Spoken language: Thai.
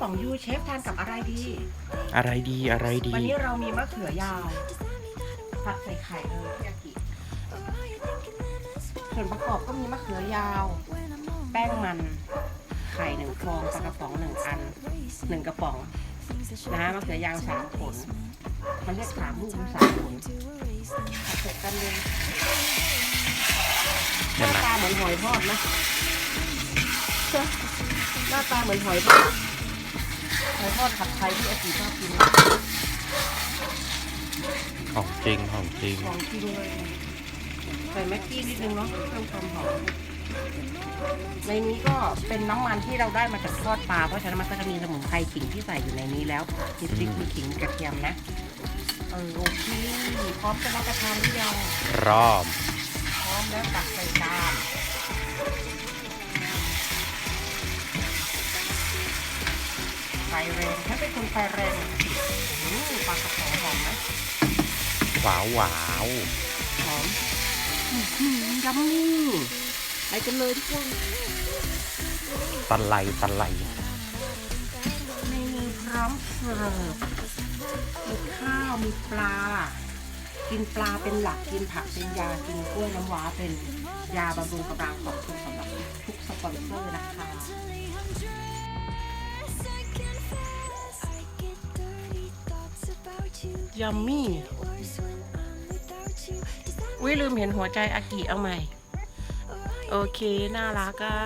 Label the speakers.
Speaker 1: ป๋องยูเชฟทานกับอะไรดี
Speaker 2: อะไรดีอะไรดี
Speaker 1: วันนี้เรามีมะเขือยาวผัดใส่ไข่เลยพี่อากิส่วนประกอบก็มีมะเขือยาว แป้งมัน ไข่หนึ่งฟองปลากระป๋องหนึ่งอันหนึ่งกระป๋องนะมะเขือยาวสามผลมันเรียกสามลูกมันสามผลผัดเสร็จกันเลยห
Speaker 2: เห็น
Speaker 1: น้า
Speaker 2: ไหม
Speaker 1: ตาเหมือนหอยทอดนะหน้าตาเหมือนหอยทอด หอยทอดผัดไทยที่อากิชอบกิน
Speaker 2: ของจริงของจริง
Speaker 1: ของจริงเลยใส่แม็กกี้นิดนึงเนาะเพิ่มความหอมในนี้ก็เป็นน้ำมันที่เราได้มาจากทอดปลาเพราะฉะนั้นมันก็จะมีสมุนไพรขิงที่ใส่อยู่ในนี้แล้วมีพริกมีขิงมีกระเทียมนะเออโอเคพร้อมจะรับประทานหรือยัง
Speaker 2: รอบ
Speaker 1: พร้อมแล้วตักใส่จาน ไฟแรงถ้าเป็นคนไฟแรงอืมปลากระป๋องหอมไหม
Speaker 2: หวาวหวาว
Speaker 1: หอมอื้อหือยัมมี่ไปกันเลยทุกคน
Speaker 2: ตะไลตะไล
Speaker 1: เมนูพร้อมเสิร์ฟมีข้าวมีปลา กินปลาเป็นหลักกินผักเป็นยากินกล้วยน้ำว้าเป็นยาบำรุงกำลังขอบคุณสำหรับทุกสปอนเซอร์นะคะ ยัมมี่อุ้ยลืมเห็นหัวใจอากิเอาใหม่ โอเค น่ารักอะ